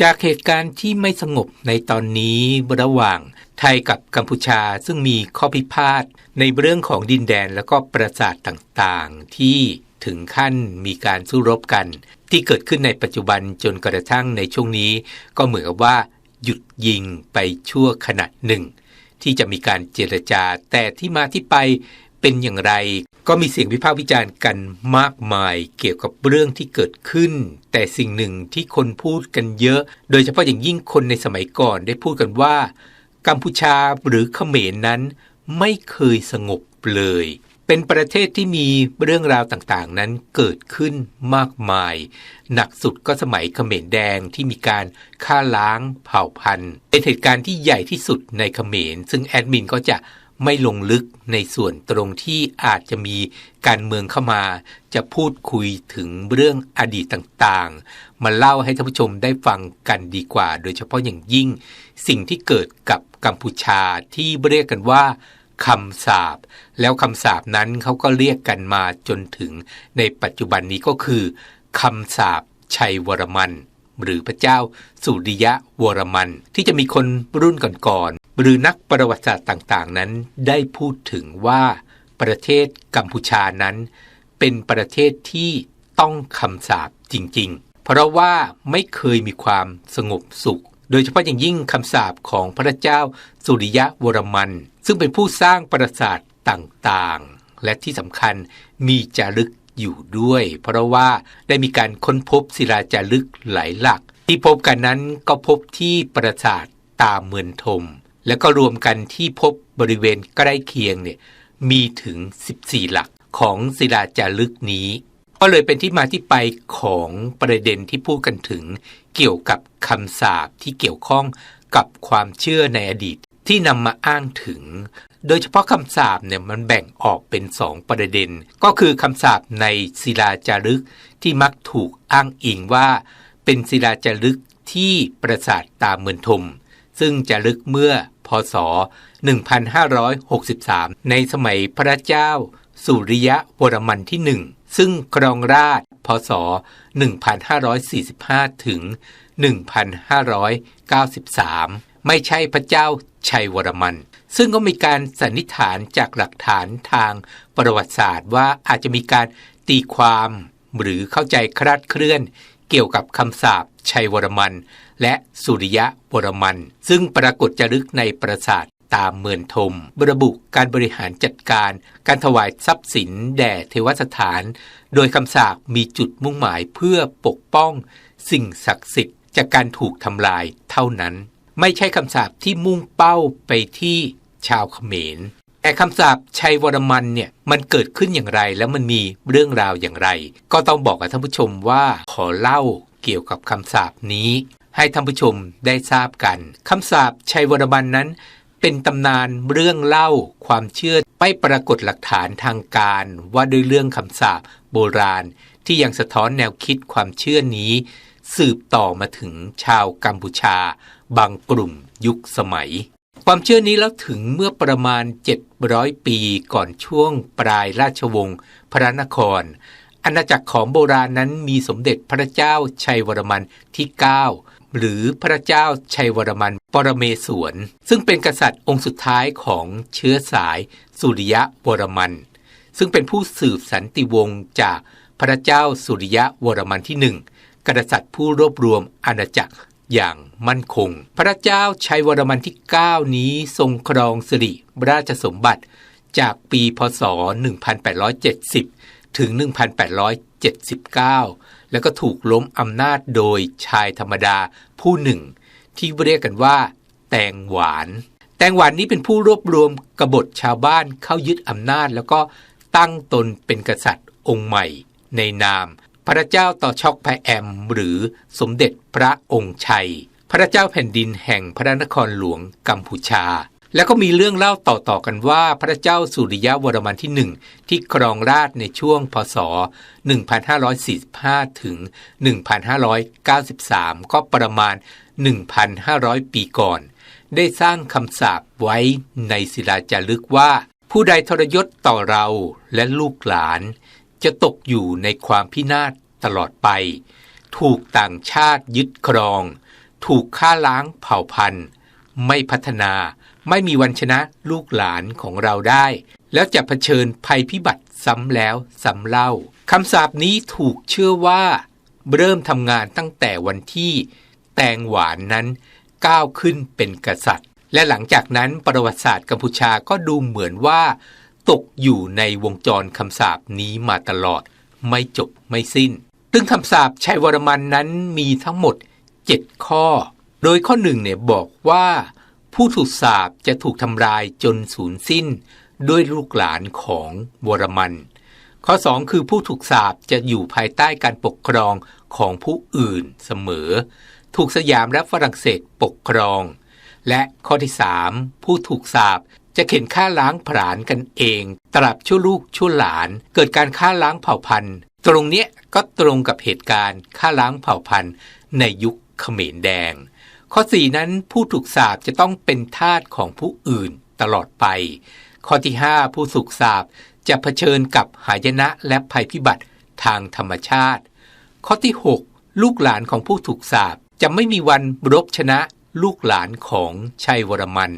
จากเหตุการณ์ที่ไม่สงบในตอนนี้ระหว่างไทยกับกัมพูชาซึ่งมีข้อพิพาทในเรื่องของดินแดนและก็ประสาทต่างๆ ที่ถึงขั้นมีการสู้รบกัน ที่เกิดขึ้นในปัจจุบันจนกระทั่งในช่วงนี้ ก็เหมือนกับว่า หยุดยิงไปชั่วขณะหนึ่ง ที่จะมีการเจรจาแต่ที่มาที่ไปเป็นอย่างไร ก็มีเสียงวิพากษ์วิจารณ์กันมากมายเกี่ยวกับเรื่องที่เกิดขึ้น แต่สิ่งหนึ่งที่คนพูดกันเยอะ โดยเฉพาะอย่างยิ่งคนในสมัยก่อนได้พูดกันว่า กัมพูชาหรือเขมรนั้น ไม่เคยสงบเลย เป็นประเทศที่มีเรื่องราวต่างๆ นั้นเกิดขึ้นมากมาย หนักสุดก็สมัยเขมรแดงที่มีการฆ่าล้างเผ่าพันธุ์เป็นเหตุการณ์ที่ใหญ่ที่สุดในเขมร ซึ่งแอดมินก็จะ ไม่ลงลึกในส่วนตรงที่อาจจะมีการเมืองเข้ามา จะพูดคุยถึงเรื่องอดีตต่างๆ มาเล่าให้ท่านผู้ชมได้ฟังกันดีกว่า โดยเฉพาะอย่างยิ่ง สิ่งที่เกิดกับกัมพูชาที่เรียกกันว่าคำสาบ แล้วคำสาบนั้นเขาก็เรียกกันมาจนถึงในปัจจุบันนี้ก็คือคำสาบชัยวรมัน หรือพระเจ้าสุริยะวรมัน ที่จะมีคนรุ่นก่อนๆหรือนักประวัติศาสตร์ต่างๆ นั้น ได้พูดถึงว่าประเทศกัมพูชานั้น เป็นประเทศที่ต้องคำสาบจริง ๆ เพราะว่าไม่เคยมีความสงบสุข โดยเฉพาะอย่างยิ่งคำสาบของพระเจ้าสุริยะวรมัน ซึ่งเป็นผู้สร้างปราสาทต่างๆ และที่สำคัญมีจารึก อยู่ด้วย เพราะว่าได้มีการค้นพบศิลาจารึกหลายหลัก ที่พบกันนั้นก็พบที่ปราสาทตามเมือนทม แล้วก็รวมกันที่พบบริเวณใกล้เคียงเนี่ยมีถึง 14 หลักของศิลาจารึกนี้ ก็เลยเป็นที่มาที่ไปของประเด็นที่พูดกันถึง เกี่ยวกับคำสาปที่เกี่ยวข้องกับความเชื่อในอดีต ที่นำมาอ้างถึง โดยเฉพาะคำสาปเนี่ยมันแบ่งออกเป็นสองประเด็น ก็คือคำสาปในศิลาจารึกที่มักถูกอ้างอิงว่า เป็นศิลาจารึกที่ประสาทตาเมือนทม ซึ่งจารึกเมื่อพศ 1563 ในสมัยพระเจ้า สุริยะวรมันที่หนึ่งซึ่งครองราชพศ 1545 ถึง 1593 ไม่ใช่พระเจ้าชัยวรมัน ซึ่งก็มีการสันนิษฐานจากหลักฐานทางประวัติศาสตร์ว่าอาจจะมีการตีความหรือเข้าใจคลาดเคลื่อน เกี่ยวกับคำสาปชัยวรมัน และสุริยะวรมัน ซึ่งปรากฏจรึกในปราสาทตามเมือนทมระบุการบริหารจัดการ การถวายทรัพย์สินแด่เทวสถาน โดยคำสาปมีจุดมุ่งหมายเพื่อปกป้อง สิ่งศักดิ์สิทธิ์จากการถูกทำลายเท่านั้น ไม่ใช่คำสาปที่มุ่งเป้าไปที่ชาวเขมร แต่คำสาปชัยวรมันเนี่ยมันเกิดขึ้นอย่างไรแล้วมันมีเรื่องราวอย่างไร ก็ต้องบอกกับท่านผู้ชมว่าขอเล่าเกี่ยวกับคำสาปนี้ ให้ท่านผู้ชมได้ทราบกันคำสาปชัยวรมันนั้น เป็นตำนานเรื่องเล่าความเชื่อไม่ปรากฏหลักฐานทางการว่าด้วยเรื่องคำสาปโบราณ ที่ยังสะท้อนแนวคิดความเชื่อนี้ สืบต่อมาถึงชาวกัมพูชา บางกลุ่มยุคสมัย ความเชื่อนี้แล้วถึงเมื่อประมาณ 700 ปีก่อนช่วงปลายราชวงศ์พระนคร อาณาจักรของโบราณนั้นมีสมเด็จพระเจ้าชัยวรมันที่ 9 หรือพระเจ้าชัยวรมันปรเมศวร ซึ่งเป็นกษัตริย์องค์สุดท้ายของเชื้อสายสุริยะวรมัน ซึ่งเป็นผู้สืบสันติวงศ์จากพระเจ้าสุริยะวรมันที่หนึ่งกษัตริย์ผู้รวบรวมอาณาจักร อย่างมั่นคง พระเจ้าชัยวรมันที่ 9 นี้ทรงครองสิริราชสมบัติจากปีพศ 1870 ถึง 1879 แล้วก็ถูกล้มอำนาจโดยชายธรรมดาผู้หนึ่ง ที่เรียกกันว่า แตงหวาน แตงหวานนี้เป็นผู้รวบรวมกบฏชาวบ้านเข้ายึดอำนาจแล้วก็ตั้งตนเป็นกษัตริย์องค์ใหม่ ในนาม พระเจ้าต่อชอกพแอม หรือสมเด็จพระองค์ชัย พระเจ้าแผ่นดินแห่งพระนครหลวงกัมพูชา แล้วก็มีเรื่องเล่าต่อๆกันว่าพระเจ้าสุริยะวรมันที่หนึ่งที่ครองราชในช่วงพศ 1545 ถึง 1593 ก็ประมาณ 1,500 ปีก่อน ได้สร้างคำสาปไว้ในศิลาจารึกว่า ผู้ใดทรยศต่อเราและลูกหลาน จะตกอยู่ในความพินาศตลอดไป ถูกต่างชาติยึดครอง ถูกฆ่าล้างเผ่าพันธุ์ ไม่พัฒนาไม่มีวันชนะลูกหลานของเราได้ แล้วจะเผชิญภัยพิบัติซ้ำแล้วซ้ำเล่าคำสาปนี้ถูกเชื่อว่า เริ่มทำงานตั้งแต่วันที่แตงหวานนั้นก้าวขึ้นเป็นกษัตริย์ และหลังจากนั้นประวัติศาสตร์กัมพูชาก็ดูเหมือนว่า ตกอยู่ในวงจรคำสาปนี้มาตลอด ไม่จบไม่สิ้น ซึ่งคำสาปชัยวรมันนั้นมีทั้งหมด 7 ข้อ โดยข้อหนึ่งเนี่ยบอกว่า ผู้ถูกสาปจะถูกทำลายจนสูญสิ้น ด้วยลูกหลานของวรมัน ข้อ 2 คือผู้ถูกสาปจะอยู่ภายใต้การปกครองของผู้อื่นเสมอ ถูกสยามและฝรั่งเศสปกครองและข้อที่ 3 ผู้ถูกสาป จะเข็นฆ่าล้างผลาญกันเอง ตราบชั่วลูกชั่วหลาน เกิดการฆ่าล้างเผ่าพันธุ์ ตรงเนี้ยก็ตรงกับเหตุการณ์ฆ่าล้างเผ่าพันธุ์ ในยุคเขมรแดง ข้อ 4 นั้นผู้ถูกสาปจะต้องเป็นทาสของผู้อื่นตลอดไป ข้อที่ 5 ผู้ถูกสาปจะเผชิญกับหายนะและภัยพิบัติทางธรรมชาติ ข้อที่ 6 ลูกหลานของผู้ถูกสาปจะไม่มีวันรบชนะลูกหลานของชัยวรมัน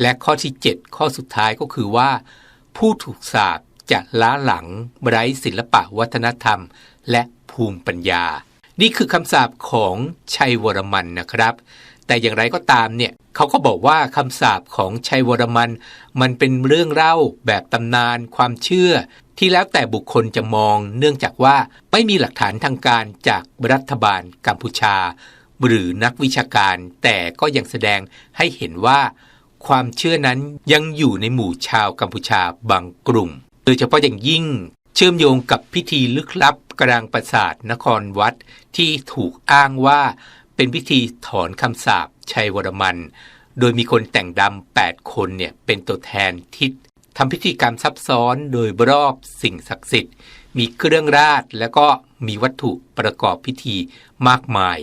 และข้อที่ 7 ข้อสุดท้ายก็คือว่า ผู้ถูกสาปจะล้าหลังไร้ศิลปะวัฒนธรรม และภูมิปัญญา นี่คือคำสาปของชัยวรมันนะครับ แต่อย่างไรก็ตามเนี่ยเขาก็บอกว่าคำสาปของชัยวรมัน มันเป็นเรื่องเล่าแบบตำนานความเชื่อ ที่แล้วแต่บุคคลจะมอง เนื่องจากว่าไม่มีหลักฐานทางการจากรัฐบาลกัมพูชา หรือนักวิชาการ แต่ก็ยังแสดงให้เห็นว่า ความเชื่อนั้นยังอยู่ในหมู่ชาวกัมพูชาบางกลุ่ม โดยเฉพาะอย่างยิ่งเชื่อมโยงกับพิธีลึกลับกลางปราสาทนครวัดที่ถูกอ้างว่าเป็นพิธีถอนคำสาปชัยวรมัน โดยมีคนแต่งดำ8คนเนี่ยเป็นตัวแทนทิศทำพิธีกรรมซับซ้อนโดยรอบสิ่งศักดิ์สิทธิ์ มีเครื่องราชและก็มีวัตถุประกอบพิธีมากมาย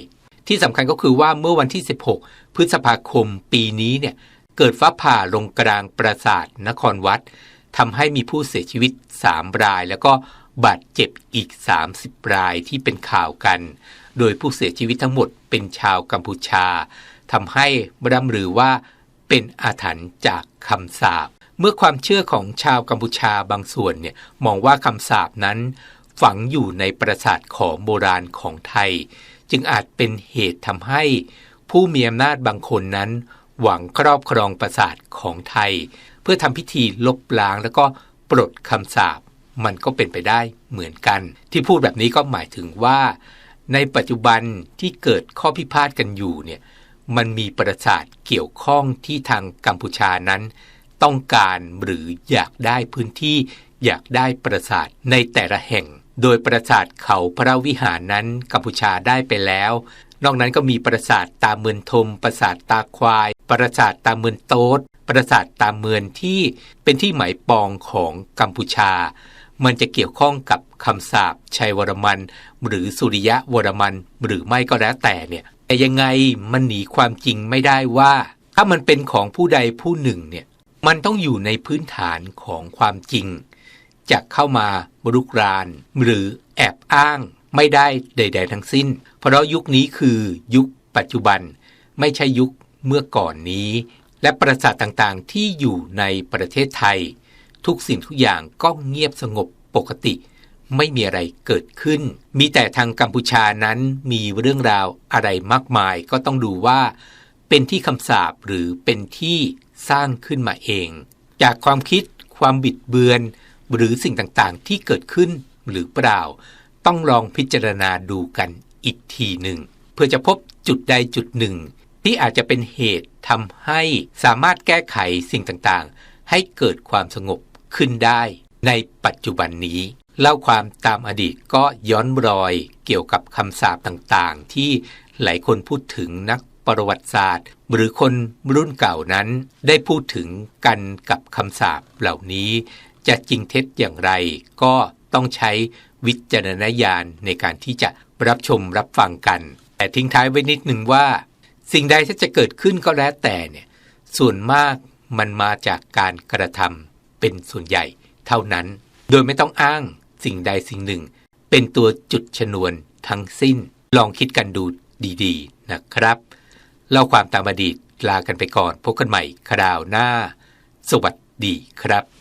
ที่สำคัญก็คือว่าเมื่อวันที่ 16 พฤษภาคมปีนี้เนี่ย เกิดฟ้าผ่าลงกลางปราสาทนครวัดทำให้มีผู้เสียชีวิต 3 ราย แล้วก็บาดเจ็บอีก 30 รายที่เป็นข่าวกัน โดยผู้เสียชีวิตทั้งหมดเป็นชาวกัมพูชาทำให้ร่ำรือว่าเป็นอาถรรพ์จากคำสาปเมื่อความเชื่อของชาวกัมพูชาบางส่วนเนี่ยมองว่าคำสาปนั้น ฝังอยู่ในปราสาทของโบราณของไทย จึงอาจเป็นเหตุทำให้ผู้มีอำนาจบางคนนั้น หวังครอบครองปราสาทของไทย เพื่อทำพิธีลบล้างแล้วก็ปลดคำสาปมันก็เป็นไปได้เหมือนกัน ที่พูดแบบนี้ก็หมายถึงว่า ในปัจจุบันที่เกิดข้อพิพาทกันอยู่เนี่ยมันมีปราสาทเกี่ยวข้องที่ทางกัมพูชานั้น ต้องการหรืออยากได้พื้นที่อยากได้ปราสาทในแต่ละแห่ง โดยปราสาทเขาพระวิหารนั้นกัมพูชาได้ไปแล้ว นอกนั้นก็มีปราสาทตาเมือนทม ปราสาทตาควาย ปราสาทตาเมือนโต๊ดปราสาทตาเมือนที่เป็นที่หมายปองของกัมพูชา มันจะเกี่ยวข้องกับคำสาปชัยวรมัน หรือสุริยะวรมัน หรือไม่ก็แล้วแต่เนี่ย แต่ยังไงมันหนีความจริงไม่ได้ว่า ถ้ามันเป็นของผู้ใดผู้หนึ่งเนี่ย มันต้องอยู่ในพื้นฐานของความจริง จะเข้ามารุกราน หรือแอบอ้างไม่ได้ใด ๆ ทั้งสิ้น เพราะยุคนี้คือยุคปัจจุบัน ไม่ใช่ยุคเมื่อก่อนนี้ และปราสาทต่างๆที่อยู่ในประเทศไทย ทุกสิ่งทุกอย่างก็เงียบสงบปกติ ไม่มีอะไรเกิดขึ้น มีแต่ทางกัมพูชานั้นมีเรื่องราวอะไรมากมาย ก็ต้องดูว่า เป็นที่คำสาปหรือเป็นที่สร้างขึ้นมาเอง จากความคิดความบิดเบือน หรือสิ่งต่างๆ ที่เกิดขึ้นหรือเปล่า ต้องลองพิจารณาดูกันอีกทีหนึ่ง เพื่อจะพบจุดใดจุดหนึ่ง ที่อาจจะเป็นเหตุทำให้สามารถแก้ไขสิ่งต่างๆ ให้เกิดความสงบขึ้นได้ในปัจจุบันนี้ เล่าความตามอดีตก็ย้อนรอยเกี่ยวกับคำสาปต่างๆ ที่หลายคนพูดถึงนักประวัติศาสตร์ หรือคนรุ่นเก่านั้นได้พูดถึงกันกับคำสาปเหล่านี้ จะจริงเท็จอย่างไร ก็ต้องใช้วิจารณญาณในการที่จะรับชมรับฟังกัน แต่ทิ้งท้ายไว้นิดหนึ่งว่า สิ่งใดที่จะเกิดขึ้นก็แล้วแต่เนี่ยส่วนมากมันมาจากการกระทำเป็นส่วนใหญ่เท่านั้น โดยไม่ต้องอ้างสิ่งใดสิ่งหนึ่ง เป็นตัวจุดชนวนทั้งสิ้น ลองคิดกันดูดีๆนะครับ เล่าความตามอดีตลากันไปก่อน พบกันใหม่คราวหน้า สวัสดีครับ